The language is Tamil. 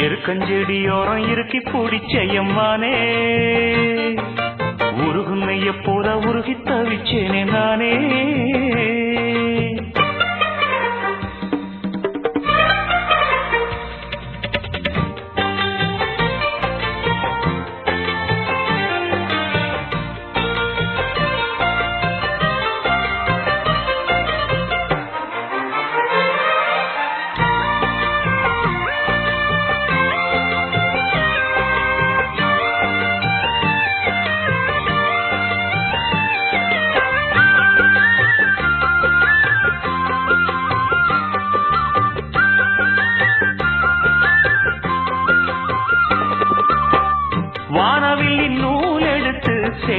எருக்கஞ்செடியோரம் இருக்கி பிடிச்சையம்மானே. உருகுன்னைய போல உருகி தவிச்சேனே நான். வானவில் நூல் எடுத்து சே